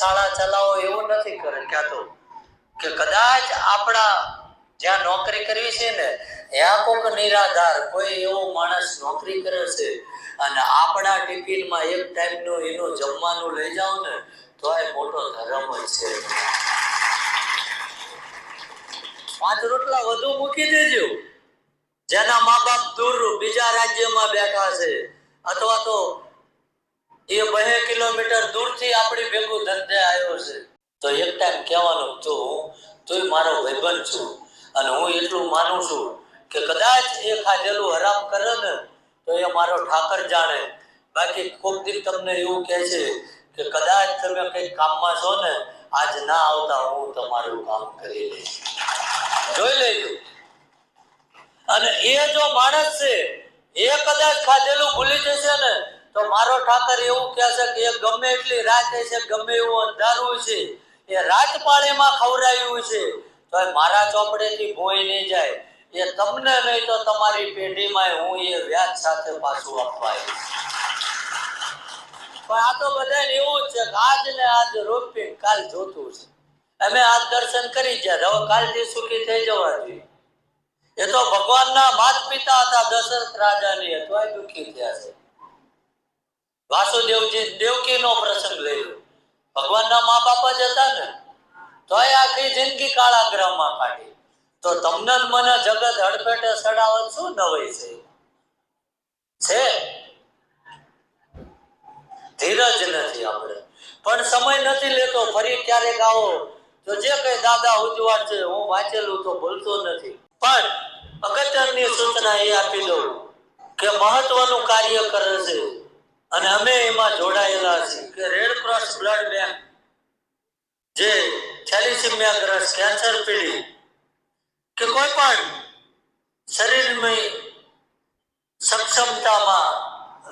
શાળા ચલાવો એવું નથી કરે, ક્યાં તો. કે કદાચ આપણા જ્યાં નોકરી કરવી છે ને, ત્યાં કોઈક નિરાધાર, કોઈ એવો માણસ નોકરી કરે છે અને આપણા ટિફિનમાં એક ટાઈમનું એનું જમવાનું લઈ જાઓ ને, તો એ મોટો ધર્મ હોય છે. પાંચ રોટલા વધુ મૂકી દેજો. જેના મા બાપ દૂર બીજા રાજ્યમાં બેઠા છે, અથવા તો એ બે કિલોમીટર દૂરથી આપણી ભેગું ધંધે આવ્યો છે. તો એક ટાઈમ કહેવાનું તો તોય મારો ભાઈબંધ છું અને હું એટલું માનું છું કે કદાચ એ ખાધેલું હરામ કરે ને, તો એ મારો ઠાકર જાણે. બાકી કોક દી તમને એવું કહે છે કે કદાચ તમે કંઈક કામમાં છો ને, આજ ના આવતા હું તમારું કામ કરી લઈશ. જોઈ લેજો. અને એ જો માણસ છે, એ કદાચ ખાધેલું ભૂલી જશે ને તો મારો ઠાકર એવું કહેશે કે એ ગમે એટલી રાત છે, ગમે એવું અંધારું છે, એ રાત ખવડાયું છે, તો મારા ચોપડેથી ભોય નહીં જાય. એ તમને નહીં તો તમારી પેઢીમાં હું એ વ્યાજ સાથે પાછું અપાય પણ આ તો બધાને એવું છે કે આજ ને આજ રોપી કાલ જોતું છે. અમે આજ દર્શન કરી ગયા, હવે કાલથી સુખી થઈ જવા એ તો ભગવાનના માત પિતા હતા, દશરથ રાજાની તોય દુઃખી થયા છે. વાસુદેવજી દેવકીનો પ્રસંગ લઈ લો. ભગવાનના મા બાપ જ હતા ને, તોય આખી જિંદગી કાળાગ્રહમાં કાઢી. તો તમને મને જગત હડપેટે સડાવત શું નવાઈ છે? છે? ધીરજ નથી આપણે. પણ સમય નથી લેતો, ફરી ક્યારેક આવો. તો જે કઈ દાદા ઉજવાડ છે, હું વાંચેલું તો ભૂલતો નથી. પણ અગત્યની સૂચના એ આપી દઉં કે મહત્વનું કાર્ય કરે છે. અને અમે એમાં જોડાયેલા છીએ કે રેડ ક્રોસ બ્લડ બેંક જે થેલિસિમિયા ગ્રસ્ત કેન્સર પીડી કે કોઈ પણ શરીરની સક્ષમતામાં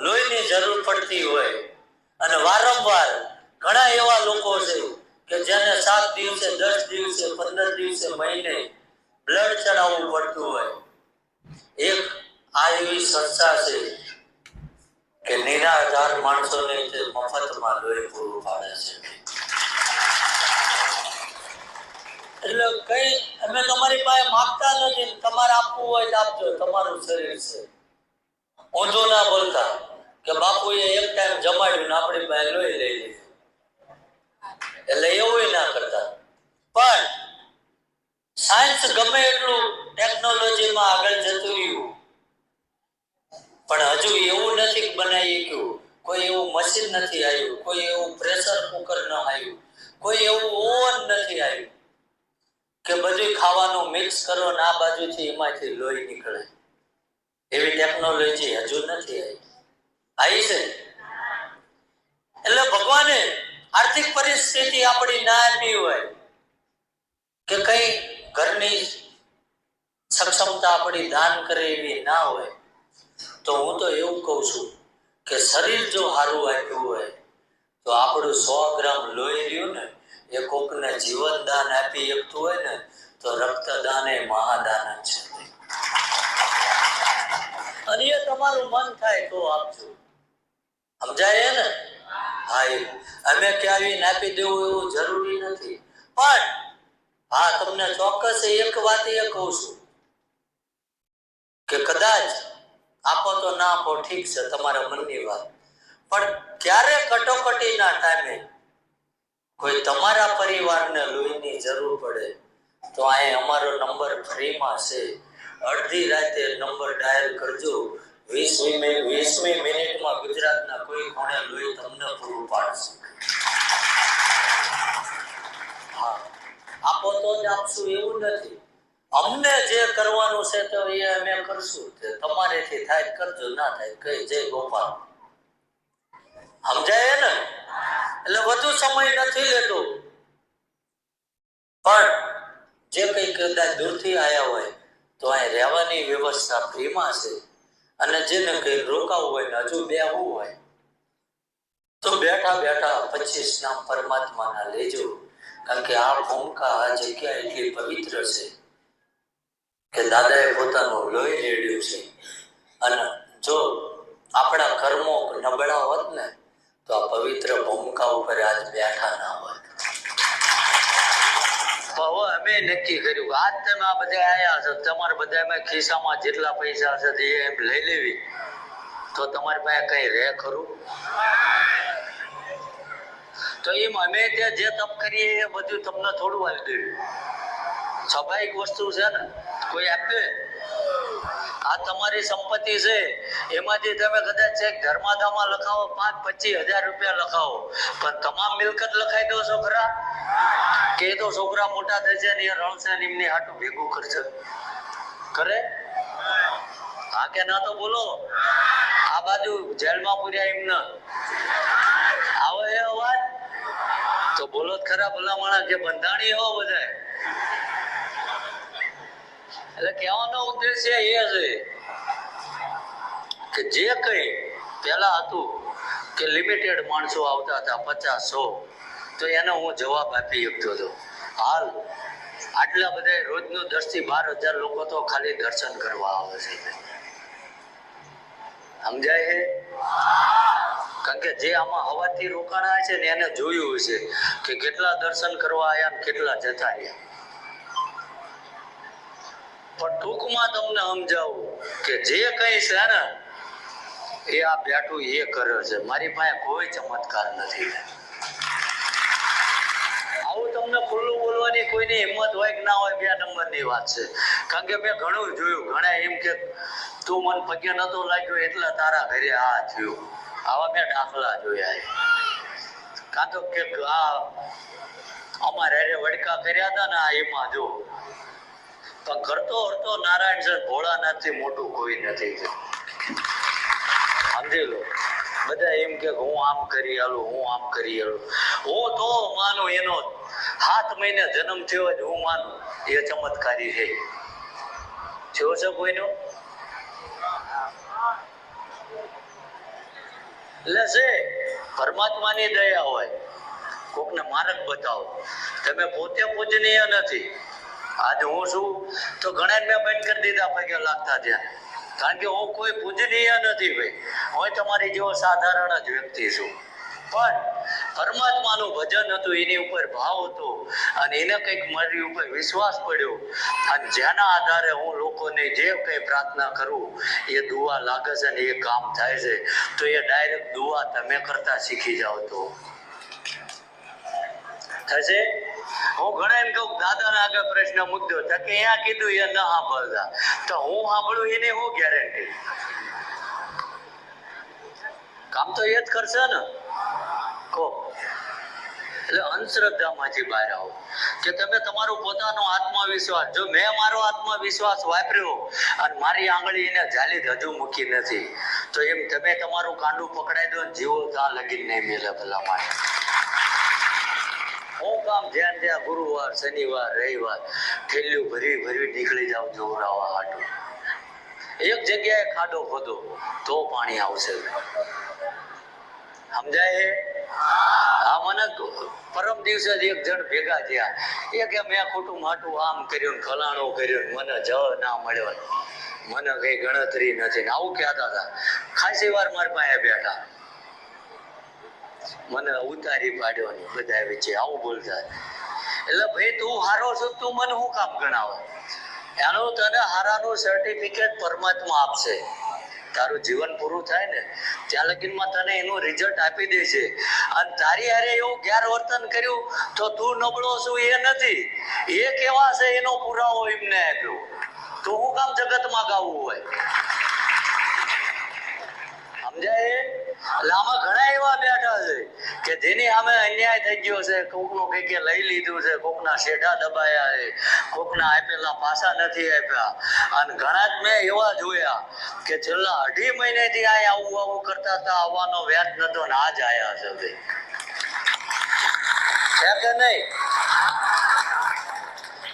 લોહીની જરૂર પડતી હોય અને વારંવાર ઘણા એવા લોકો છે કે જેને સાત દિવસે, દસ દિવસે, પંદર દિવસે મહિને બ્લડ ચડાવવું પડતું હોય. એક આ એવી સંસ્થા છે કે નિરાધાર માણસોને તે મફતમાં લોહી પૂરું પાડે છે. એટલે કઈ અમે તમારી પાસે માંગતા નથી તમારે આપવું હોય આપજો, તમારું શરીર છે. ઊંધું ના બોલતા કે બાપુએ એક ટાઈમ જમાડ્યું ને આપણી પાસે લોહી લઈ લીધું. એટલે એવું ના કરતા. પણ સાયન્સ ગમે એટલું ટેકનોલોજીમાં આગળ જતું રહ્યું. પણ હજુ એવું નથી શક્યું કોઈ એવું મશીન નથી આવ્યું. કોઈ એવું પ્રેશર કુકર ન આવ્યું. કોઈ એવું ઓવન નથી આવ્યું. કે બધું ખાવાનું મિક્સ કરો ને આ બાજુથી એમાંથી લોહી નીકળે. એવી ટેકનોલોજી હજુ નથી આવી. આવી છે? એટલે ભગવાને આર્થિક પરિસ્થિતિ આપણી ના આપી હોય કે કઈ ઘરની સક્ષમતા આપણી દાન કરે એવી ના હોય, તો હું તો એવું કહું છું. કે શરીર જો સારું આપ્યું હોય, તો આપણું સો ગ્રામ લોહી રહ્યું ને, એ કોકને જીવન દાન આપી શકતું હોય ને, તો રક્તદાન એ મહાદાન છે. અને એ તમારું મન થાય તો આપજો. સમજાય ને? હા, એ. અમે ક્યાંય નાપી દેવું એવું જરૂરી નથી. પણ, હા, તમને ચોક્કસ એક વાત એ કહું છું. કે કદાચ આપો તો ના આપો, ઠીક છે, તમારા મનની વાત. પણ ક્યારે કટોકટીના ટાઈમે કોઈ તમારા પરિવારને લોહીની જરૂર પડે, તો અહીં અમારો નંબર ફ્રીમાં છે. અડધી રાતે નંબર ડાયલ કરજો. વીસમી વીસમી મિનિટમાં ગુજરાતના કોઈ ખૂણે લોહી તમને પૂરું પાડશે. હા. આપો તો જ આપશું, એવું નથી. અમને જે કરવાનું છે તો એ અમે કરશું. તમારેથી થાય, કરજો, ના થાય, કઈ, જય ગોપાલ. સમજાય ને એટલે વધુ સમય નથી લેતો. પણ જે કઈ કદાચ દૂરથી આવ્યા હોય, તો અહીં રહેવાની વ્યવસ્થા ફ્રીમાં છે. અને જેને કઈ રોકાવું હોય ને હજુ બેહવું હોય, તો બેઠા બેઠા પચીસ નામ પરમાત્માના લેજો. કારણ કે આ ભૂમિકા જગ્યા એટલી પવિત્ર છે. કે દાદાએ પોતાનું લોહી રેડ્યું છે. અને જો આપણા કર્મો નબળા હોત ને, તો આ પવિત્ર ભૂમિકા ઉપર આજ બેઠા ના હોય. તો હવે અમે નક્કી કર્યું, આજ તમે આ બધા આયા છો, તમારે બધા ખિસ્સામાં જેટલા પૈસા છે તે એમ લઈ લેવી. તો તમારી પાસે કઈ રહે ખરું? તો એમ અમે ત્યાં જે તપ કરીએ એ બધું તમને થોડું આવી દેવું. સ્વાભાવિક વસ્તુ છે ને કોઈ આપે? આ તમારી સંપત્તિ છે. એમાંથી તમે કદાચ ચેક ધર્માદામાં લખાવો, પાંચ પચીસ હજાર રૂપિયા લખાવો. પણ તમામ મિલકત લખાઈ દો છોકરા. કે તો છોકરા મોટા થશે ને રણશે ને એમની હાટું ભેગું કરશે. કરે? હા કે ના તો બોલો. આ બાજુ જેલમાં પૂર્યા એમને. આવે અવાજ. તો બોલો જ ખરા ભલા માણસ, જે બંધાણી હો બધાય. એટલે કહેવાનો ઉદ્દેશ્ય એ છે કે જે કઈ પહેલાં હતું કે લિમિટેડ માણસો આવતા હતા, પચાસ સો તો એનો હું જવાબ આપી શકતો હતો. હાલ આટલા બધા રોજનું દસથી બાર હજાર લોકો તો ખાલી દર્શન કરવા આવે છે. સમજાય છે? કારણ કે જે આમાં હવાથી રોકાણા છે ને એને જોયું છે કે કેટલા દર્શન કરવા આવ્યા કેટલા જતા રહ્યા. પણ ટૂંકમાં તમને સમજાવું કે જે કઈ છે એ આ બેઠું એ કરે છે. મારી પાસે કોઈ ચમત્કાર નથી. આવું તમને ખુલ્લું બોલવાની કોઈની હિંમત હોય કે ના હોય બે નંબરની વાત છે. કારણ કે મેં ઘણું જોયું. ઘણા એમ કે તું મન પગે નતો લાગ્યો એટલે તારા ઘરે આ થયું. આવા મેં દાખલા જોયા કાં તો કે આ અમારે વડકા કર્યા હતા ને એમાં જો પણ કરતો હરતો નારાયણ સર, ભોળાનાથથી મોટું કોઈ નથી સમજી લો. બધા એમ કે હું આમ કરી આલું, હું આમ કરી આલું. હું તો માનું એનો સાત મહિને જન્મ થયો જ હું માનું. એ ચમત્કારી છે. થયો છે કોઈનો? એટલે છે, પરમાત્માની દયા હોય. કોકને માર્ગ બતાવો. તમે પોતે પૂજનીય નથી. આજે હું છું, તો ઘણા મેં બંધ કરી દીધા પગે લાગતા ત્યાં કારણ કે હું કોઈ પૂજનીય નથી ભાઈ. હું તમારી જેવો સાધારણ જ વ્યક્તિ છું. પણ પરમાત્માનું ભજન હતું, એની ઉપર ભાવ હતો, અને એને કંઈક મારી ઉપર વિશ્વાસ પડ્યો. અને જેના આધારે હું લોકોને જે કંઈ પ્રાર્થના કરું, એ દુવા લાગે છે ને એ કામ થાય છે. તો એ ડાયરેક્ટ દુઆ તમે કરતા શીખી જાઓ તો. થશે? હું ઘણા એમ કહું, દાદાના આગળ પ્રશ્ન મુદ્દો છે કે અહીંયા કીધું એ ન સાંભળતા. તો હું સાંભળું, એને હું ગેરંટી કામ તો એ જ કરશે ને. કહો. એટલે અંધશ્રદ્ધામાંથી બહાર આવો. કે તમે તમારો પોતાનો આત્મવિશ્વાસ, જો મેં મારો આત્મવિશ્વાસ વાપર્યો, અને મારી આંગળી એને જાલી હજુ મૂકી નથી, તો એમ તમે તમારું કાંડું પકડાઈ દો જીવો ત્યાં લગી નહીં મેલે ભલા માટે હું કામ ધ્યાન ધ્યાન ગુરુવાર, શનિવાર, રવિવાર ઠેલ્યું ભરી ભરી નીકળી જાવ જોવરાવા હાટો. એક જગ્યાએ ખાડો ખોદો, તો પાણી આવશે. સમજાય? છે આ મને પરમ દિવસે જ એક જણ ભેગા થયા. એ કે મેં ખોટું માટું આમ કર્યું ફલાણું કર્યું મને જ ના મળ્યો. મને કઈ ગણતરી નથી આવું કહેતા હતા. ખાસી વાર મારી પાસે બેઠા. મને ઉતારી પાડ્યો ને બધા વચ્ચે આવું બોલતા. એટલે ભાઈ, તું હારો છો તું મને શું કામ ગણાવે? એનું તને હારાનું સર્ટિફિકેટ પરમાત્મા આપશે. તારું જીવન પૂરું થાય ને, ત્યાં લગીનમાં તને એનું રિઝલ્ટ આપી દેશે. અને તારી હારે એવું ગેરવર્તન કર્યું તો તું નબળો છું એ નથી. એ કેવા છે એનો પુરાવો એમને આપ્યો. તો હું કામ જગતમાં ગાવું હોય? સમજાય? એટલે આમાં ઘણા એવા બેઠા કે જેની સામે અન્યાય થઈ ગયો છે, કોકનું કઈ કે લઈ લીધું છે, કોકના શેઢા દબાયા છે, કોકના આપેલા પાસા નથી આપ્યા. અને ઘણા જ મેં એવા જોયા કે છેલ્લા અઢી મહિનેથી આ આવું આવું કરતા હતા, આવવાનો વ્યાજ નતો ને આજ આવ્યા છે ભાઈ છે કે નહીં?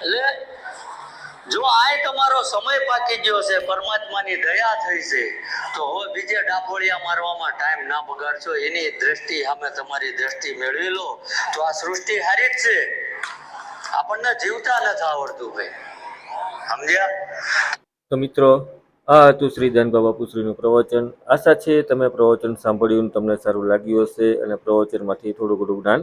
એટલે જો આય તમારો સમય પાકી ગયો છે, પરમાત્માની દયા થઈ છે, તો હવે બીજે ડાફોળિયા મારવામાં ટાઈમ ના બગાડશો. એની દ્રષ્ટિ સામે તમારી દ્રષ્ટિ મેળવી લો. તો આ સૃષ્ટિ હારી જ છે. આપણને જીવતા નથી આવડતું ભાઈ. સમજ્યા? તો મિત્રો, આ હતું શ્રી બાબા બાપુશ્રીનું પ્રવચન. આશા છે તમે પ્રવચન સાંભળ્યું તમને સારું લાગ્યું હશે અને પ્રવચનમાંથી થોડું ઘણું જ્ઞાન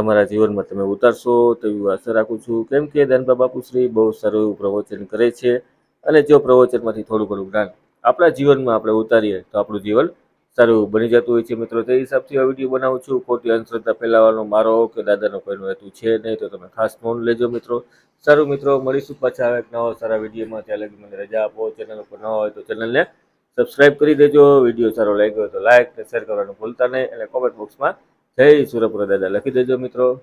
તમારા જીવનમાં તમે ઉતારશો તેવી આશા રાખું છું. કેમ કે ધનબા બાપુશ્રી બહુ સારું એવું પ્રવચન કરે છે અને જો પ્રવચનમાંથી થોડું ઘણું જ્ઞાન આપણા જીવનમાં આપણે ઉતારીએ તો આપણું જીવન સારું બની જતું હોય છે. મિત્રો, તે હિસાબથી આ વીડિયો બનાવું છું. ખોટી અંધશ્રદ્ધા ફેલાવવાનો મારો કે દાદાનો કોઈનો હેતુ છે નહીં તો તમે ખાસ નોંધ લેજો મિત્રો. સારું મિત્રો, મળીશું પાછા આવે નવા સારા વિડીયોમાં. ત્યાં લગી મને રજા આપો. ચેનલ ઉપર ન હોય તો ચેનલને સબસ્ક્રાઇબ કરી દેજો. વીડિયો સારો લાગ્યો તો લાઇક અને શેર કરવાનું ભૂલતા નહીં અને કોમેન્ટ બોક્સમાં જય સુરપુરા દાદા. લખી દેજો મિત્રો.